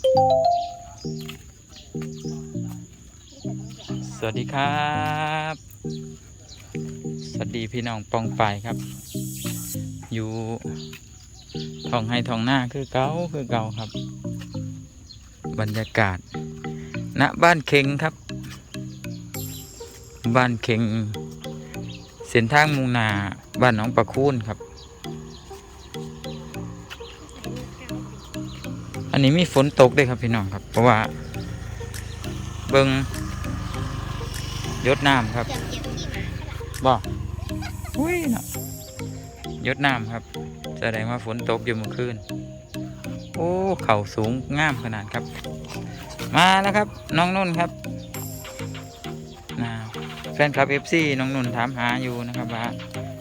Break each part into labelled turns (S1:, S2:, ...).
S1: สวัสดีครับ สวัสดีพี่น้องปองไปายครับ อยู่ท้องให้ท้องหน้าคือเก่าคือเก่าครับ บรรยากาศณบ้านเค็งครับ บ้านเค็งเส้นทางมุงนาบ้านหนองประคูนครับ นนี้มีฝนตกด้วยครับพี่น้องครับ เพราะว่า เบิงยดน้ำครับ
S2: บเก็บที่หมา
S1: บ่อุ้ยเนาะยดน้ำครับแสดงว่าฝนตกอยู่เมื่อคืน โอ้ เข่าสูงงามขนาดครับ มาแล้วครับ น้องนุ่นครับนะแฟนคลับเอฟซีน้องนุ่นถามหาอยู่นะครับว่า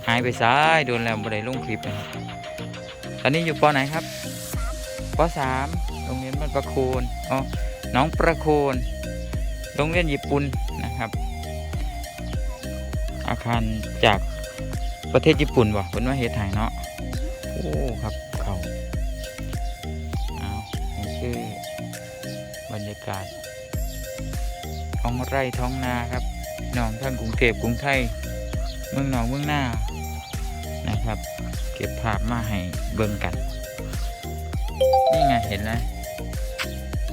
S1: หายไปซ้ายโดนแล้วบ่ได้ลงคลิปนะครับตอนนี้อยู่ปอไหนครับปอสาม ประโคนอ๋อน้องประโคนโรงเรียนญี่ปุ่นนะครับ อาคารจากประเทศญี่ปุ่นวะเป็นว่าเฮ็ดไทยเนาะโอ้ครับเขาเอานี่คือบรรยากาศท้องไร่ท้องนาครับพี่น้องทั้งกรุงเทพกรุงไทยเมืองหนองเมืองหน้านะครับ เก็บภาพมาให้เบิ่งกัน นี่ไงเห็นแล้ว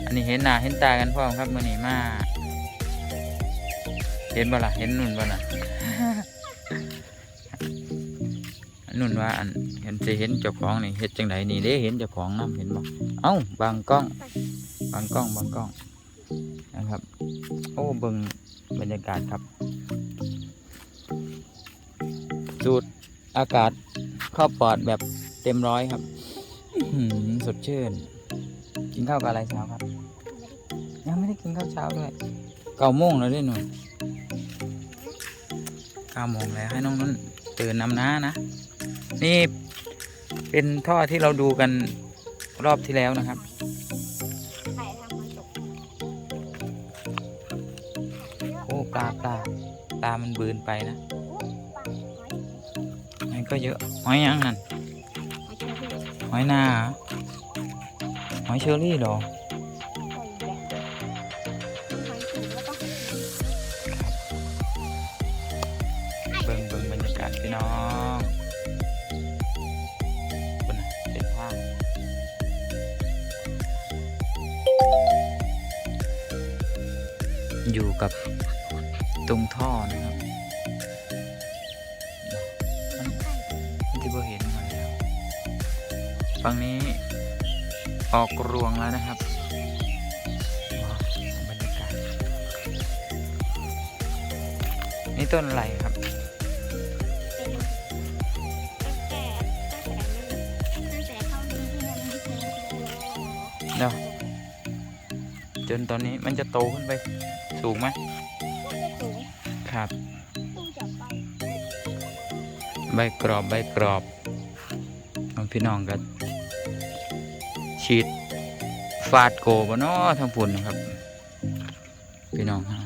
S1: อันนี้เห็นหน้าเห็นตากันพร้อมครับมื่อนี้มาเห็นบ่ล่ะเห็นนุ่นบ่ล่ะนุ่นว่าอันเห็นจะเห็นเจ้าของนี่เฮ็ดจังไดนี่เด้เห็นเจ้าของนํเห็นบ่เอ้าบางกล้อง บางกล้องบางกล้องนะครับ โอ้เบิ่งบรรยากาศครับสูดอากาศเข้าปอดแบบเต็มร้อยครับสดชื่น กินข้าวกับอะไรเช้าครับ ยังไม่ได้กินข้าวเช้าด้วยเก้าโมงแล้วด้วยหนูเก้าโมงแล้วให้น้องนุ่นตื่นนำน้านะ นี่เป็นท่อที่เราดูกันรอบที่แล้วนะครับโอ้ปลาปลาปลามันบืนไปนะมันก็เยอะหอยยังนั่นหอยนาหอยเชอรี่หรอ กาศพี่น้องคนน่ะเป็นภาอยู่กับตรงท่อนะครับมันที่เราเห็นมาแล้วฝั่งนี้ออกรวงแล้วนะครับบรรยากาศนี่ต้นอะไรครับ เดี๋ยวจนตอนนี้มันจะโตขึ้นไป สูงไหมครับใบกรอบใบกรอบเอาพี่น้องก็ฉีดฟาดโกบเนาะทางฝุ่นนะครับ พี่น้องฮะ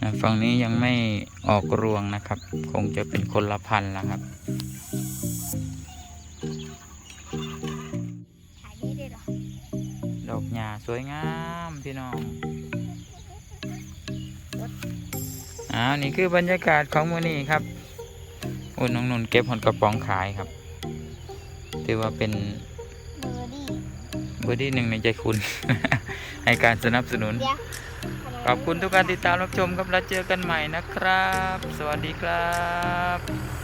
S1: อะฝั่งนี้ยังไม่ออกรวงนะครับ คงจะเป็นคนละพันธุ์แล้วครับ สวยงามพี่น้องอ้าวนี่คือบรรยากาศของมือนี้ครับโอ้น้องนนท์เก็บหอนกระป๋องขายครับถือว่าเป็นเบอร์ดี้หนึ่งในใจคุณ ให้การสนับสนุน ขอบคุณทุกการติดตามรับชมครับแล้วเจอกันใหม่นะครับ สวัสดีครับ